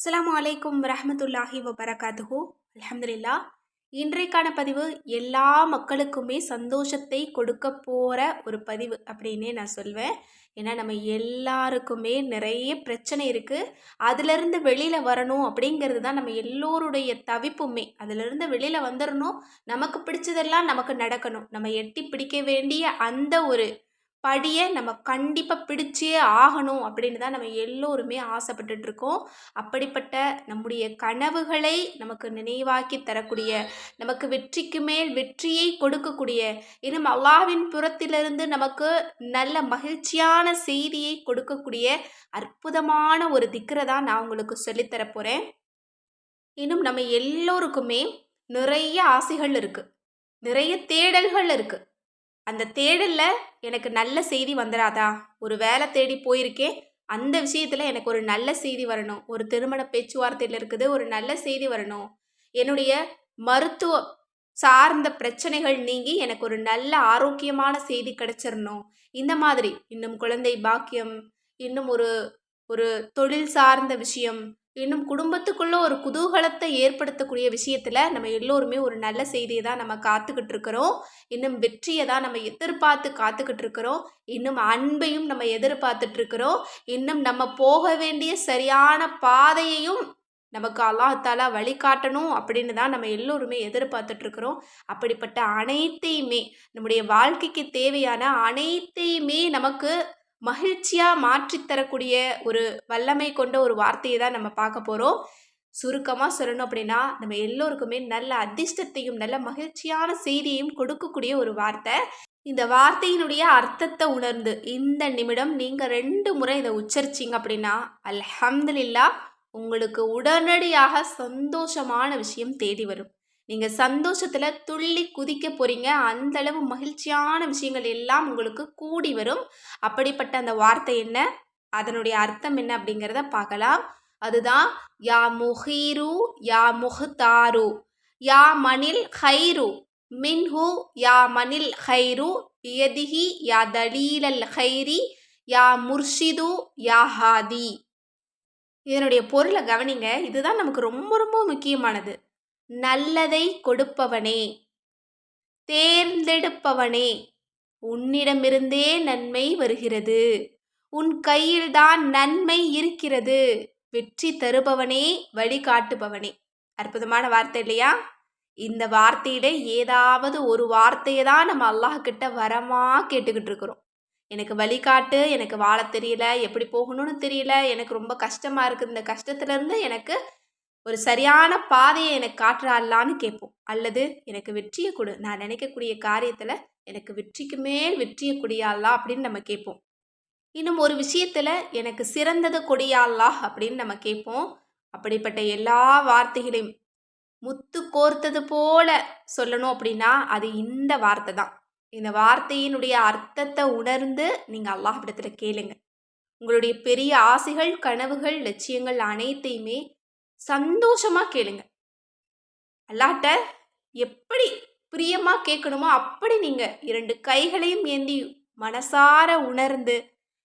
அஸ்லாம் அலைக்கும் வரஹ்மத்துல்லாஹி வபரகாத்துஹு. அலமதுல்லா இன்றைக்கான பதிவு எல்லா மக்களுக்குமே சந்தோஷத்தை கொடுக்க போகிற ஒரு பதிவு அப்படின்னே நான் சொல்வேன். ஏன்னா நம்ம எல்லாருக்குமே நிறைய பிரச்சனை இருக்குது அதிலிருந்து வெளியில் வரணும் அப்படிங்கிறது தான் நம்ம எல்லோருடைய தவிப்புமே. அதிலிருந்து வெளியில் வந்துடணும் நமக்கு பிடிச்சதெல்லாம் நமக்கு நடக்கணும். நம்ம எட்டி பிடிக்க வேண்டிய அந்த ஒரு படியை நம்ம கண்டிப்பாக பிடிச்சே ஆகணும் அப்படின்னு தான் நம்ம எல்லோருமே ஆசைப்பட்டுட்டு இருக்கோம் அப்படிப்பட்ட நம்முடைய கனவுகளை நமக்கு நினைவாக்கி தரக்கூடிய நமக்கு வெற்றிக்கு மேல் வெற்றியை கொடுக்கக்கூடிய இன்னும் அல்லாவின் புறத்திலிருந்து நமக்கு நல்ல மகிழ்ச்சியான செய்தியை கொடுக்கக்கூடிய அற்புதமான ஒரு திக்கரை தான் நான் உங்களுக்கு சொல்லித்தரப்போகிறேன் இன்னும் நம்ம எல்லோருக்குமே நிறைய ஆசைகள் இருக்குது நிறைய தேடல்கள் இருக்குது அந்த தேடலில் எனக்கு நல்ல செய்தி வந்துடாதா ஒரு வேலை தேடி போயிருக்கேன். அந்த விஷயத்தில் எனக்கு ஒரு நல்ல செய்தி வரணும். ஒரு திருமண பேச்சுவார்த்தையில் இருக்குது ஒரு நல்ல செய்தி வரணும். என்னுடைய மருத்துவ சார்ந்த பிரச்சனைகள் நீங்கி எனக்கு ஒரு நல்ல ஆரோக்கியமான செய்தி கிடைச்சிடணும் இந்த மாதிரி. இன்னும் குழந்தை பாக்கியம் இன்னும் ஒரு ஒரு தொழில் சார்ந்த விஷயம் இன்னும் குடும்பத்துக்குள்ளே ஒரு குதூகலத்தை ஏற்படுத்தக்கூடிய விஷயத்தில் நம்ம எல்லோருமே ஒரு நல்ல செய்தியை தான் நம்ம காத்துக்கிட்டு இருக்கிறோம். இன்னும் வெற்றியை தான் நம்ம எதிர்பார்த்து காத்துக்கிட்டு இருக்கிறோம். இன்னும் அன்பையும் நம்ம எதிர்பார்த்துட்டு இருக்கிறோம். இன்னும் நம்ம போக வேண்டிய சரியான பாதையையும் நமக்கு அல்லாஹாலா வழிகாட்டணும் அப்படின்னு தான் நம்ம எல்லோருமே எதிர்பார்த்துட்டு இருக்கிறோம். அப்படிப்பட்ட அனைத்தையுமே நம்முடைய வாழ்க்கைக்கு தேவையான அனைத்தையுமே நமக்கு மகிழ்ச்சியாக மாற்றித்தரக்கூடிய ஒரு வல்லமை கொண்ட ஒரு வார்த்தையை தான் நம்ம பார்க்க போகிறோம் சுருக்கமாக சொல்லணும் அப்படின்னா நம்ம எல்லோருக்குமே நல்ல அதிர்ஷ்டத்தையும் நல்ல மகிழ்ச்சியான செய்தியையும் கொடுக்கக்கூடிய ஒரு வார்த்தை. இந்த வார்த்தையினுடைய அர்த்தத்தை உணர்ந்து இந்த நிமிடம் நீங்கள் ரெண்டு முறை இதை உச்சரிச்சிங்க அப்படின்னா அல்ஹம்துலில்லா உங்களுக்கு உடனடியாக சந்தோஷமான விஷயம் தேடி வரும். நீங்கள் சந்தோஷத்தில் துள்ளி குதிக்க போகிறீங்க அந்தளவு மகிழ்ச்சியான விஷயங்கள் எல்லாம் உங்களுக்கு கூடி வரும். அப்படிப்பட்ட அந்த வார்த்தை என்ன? அதனுடைய அர்த்தம் என்ன அப்படிங்கிறத பார்க்கலாம். அதுதான் யா முஹீரு யா முஹ்தாரு. யா மணில் ஹைரு. மின்ஹு யா மணில் ஹைரு. யதிஹி யா தலீலல் ஹைரி. யா முர்ஷிது யா ஹாதி. இதனுடைய பொருளை கவனிங்க. இதுதான் நமக்கு ரொம்ப ரொம்ப முக்கியமானது. நல்லதை கொடுப்பவனே. தேர்ந்தெடுப்பவனே. உன்னிடமிருந்தே நன்மை வருகிறது. உன் கையில்தான் நன்மை இருக்கிறது. வெற்றி தருபவனே வழிகாட்டுபவனே. அற்புதமான வார்த்தை இல்லையா? இந்த வார்த்தையில ஏதாவது ஒரு வார்த்தையை தான் நம்ம அல்லாஹ்கிட்ட வரமா கேட்டுக்கிட்டு இருக்கிறோம். எனக்கு வழிகாட்டு எனக்கு வாழ தெரியல எப்படி போகணும்னு தெரியல எனக்கு ரொம்ப கஷ்டமா இருக்குது. இந்த கஷ்டத்துலேருந்து எனக்கு ஒரு சரியான பாதையை எனக்கு காட்டுறாளான்னு கேட்போம். அல்லது எனக்கு வெற்றியை கொடு. நான் நினைக்கக்கூடிய காரியத்தில் எனக்கு வெற்றிக்கு மேல் வெற்றியை கொடியாளா அப்படின்னு நம்ம கேட்போம். இன்னும் ஒரு விஷயத்தில் எனக்கு சிறந்தது கொடியாளா அப்படின்னு நம்ம கேட்போம். அப்படிப்பட்ட எல்லா வார்த்தைகளையும் முத்து கோர்த்தது போல சொல்லணும் அப்படின்னா அது இந்த வார்த்தை தான். இந்த வார்த்தையினுடைய அர்த்தத்தை உணர்ந்து நீங்கள் அல்லாஹ்விடத்தில் கேளுங்க. உங்களுடைய பெரிய ஆசைகள் கனவுகள் லட்சியங்கள் அனைத்தையுமே சந்தோஷமாக கேளுங்க. அல்லாட்ட எப்படி பிரியமாக கேட்கணுமோ அப்படி நீங்கள் இரண்டு கைகளையும் ஏந்தி மனசார உணர்ந்து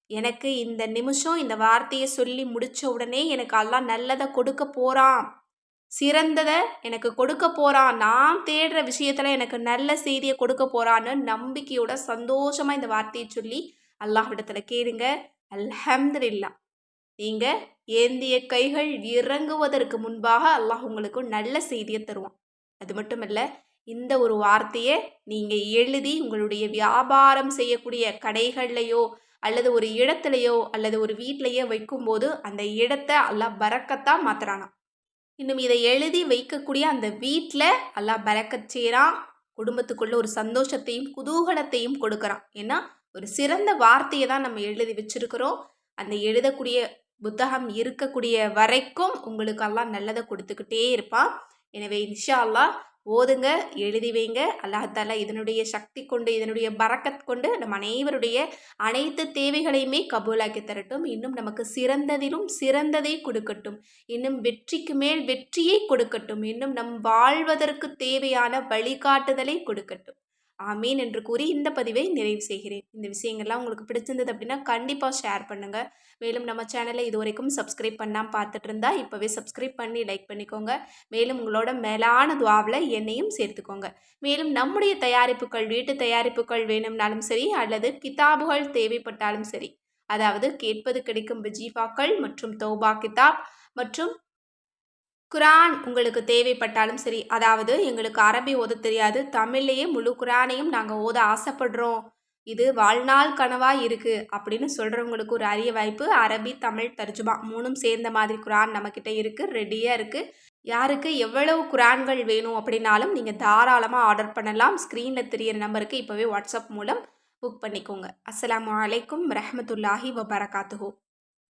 எனக்கு இந்த நிமிஷம் இந்த வார்த்தையை சொல்லி முடித்த உடனே எனக்கு எல்லாம் நல்லதை கொடுக்க போகிறான் சிறந்ததை எனக்கு கொடுக்க போகிறான் நான் தேடுற விஷயத்தில் எனக்கு நல்ல செய்தியை கொடுக்க போகிறான்னு நம்பிக்கையோட சந்தோஷமாக இந்த வார்த்தையை சொல்லி அல்லாஹ்விடத்தில் கேளுங்க. அல்ஹம்துல்லா நீங்கள் ஏந்திய கைகள் இறங்குவதற்கு முன்பாக அல்லாஹ் உங்களுக்கு நல்ல செய்தியை தருவான். அது மட்டுமல்ல இந்த ஒரு வார்த்தையை நீங்கள் எழுதி உங்களுடைய வியாபாரம் செய்யக்கூடிய கடைகள்லையோ அல்லது ஒரு இடத்துலையோ அல்லது ஒரு வீட்லையோ வைக்கும்போது அந்த இடத்த அல்லாஹ் பறக்கத்தான் மாத்துறானா இன்னும் இதை எழுதி வைக்கக்கூடிய அந்த வீட்டில் அல்லாஹ் பறக்கச் செய்கிறான் குடும்பத்துக்குள்ள ஒரு சந்தோஷத்தையும் குதூகலத்தையும் கொடுக்குறான். ஏன்னா ஒரு சிறந்த வார்த்தையை தான் நம்ம எழுதி வச்சிருக்கிறோம். அந்த எழுதக்கூடிய புத்தகம் இருக்கக்கூடிய வரைக்கும் உங்களுக்கெல்லாம் நல்லதை கொடுத்துக்கிட்டே இருப்பான். எனவே இன்ஷா அல்லாஹ் ஓதுங்க எழுதி வைங்க. அல்லாஹால இதனுடைய சக்தி கொண்டு இதனுடைய பறக்கத் கொண்டு நம் அனைவருடைய அனைத்து தேவைகளையுமே கபூலாக்கி தரட்டும். இன்னும் நமக்கு சிறந்ததிலும் சிறந்ததை கொடுக்கட்டும். இன்னும் வெற்றிக்கு மேல் வெற்றியை கொடுக்கட்டும். இன்னும் நம் வாழ்வதற்கு தேவையான வழிகாட்டுதலை கொடுக்கட்டும். ஆமீன் என்று கூறி இந்த பதிவை நிறைவு செய்கிறேன். இந்த விஷயங்கள்லாம் உங்களுக்கு பிடிச்சிருந்தது அப்படின்னா கண்டிப்பாக ஷேர் பண்ணுங்கள் மேலும் நம்ம சேனலை இது வரைக்கும் சப்ஸ்கிரைப் பண்ணாமல் பார்த்துட்டு இருந்தா இப்போவே சப்ஸ்கிரைப் பண்ணி லைக் பண்ணிக்கோங்க. மேலும் உங்களோட மேலான துவாவில் என்னையும் சேர்த்துக்கோங்க. மேலும் நம்முடைய தயாரிப்புகள் வீட்டு தயாரிப்புகள் வேணும்னாலும் சரி அல்லது கிதாபுகள் தேவைப்பட்டாலும் சரி அதாவது கேட்பது கிடைக்கும் விஜீஃபாக்கள் மற்றும் தௌபா கிதாப் மற்றும் குரான் உங்களுக்கு தேவைப்பட்டாலும் சரி அதாவது எங்களுக்கு அரபி ஓத தெரியாது தமிழ்லேயே முழு குரானையும் நாங்கள் ஓத ஆசைப்படுறோம். இது வாழ்நாள் கனவாக இருக்குது அப்படின்னு சொல்கிறவங்களுக்கு ஒரு அரிய வாய்ப்பு. அரபி தமிழ் தர்ஜுமா மூணும் சேர்ந்த மாதிரி குரான் நம்மக்கிட்ட இருக்குது ரெடியாக இருக்குது யாருக்கு எவ்வளவு குரான்கள் வேணும் அப்படின்னாலும் நீங்கள் தாராளமாக ஆர்டர் பண்ணலாம். ஸ்க்ரீனில் தெரியிற நம்பருக்கு இப்போவே வாட்ஸ்அப் மூலம் புக் பண்ணிக்கோங்க. அஸ்லாம் வலைக்கம் ரஹமத்துல்லாஹி வபரகாத்துஹூ.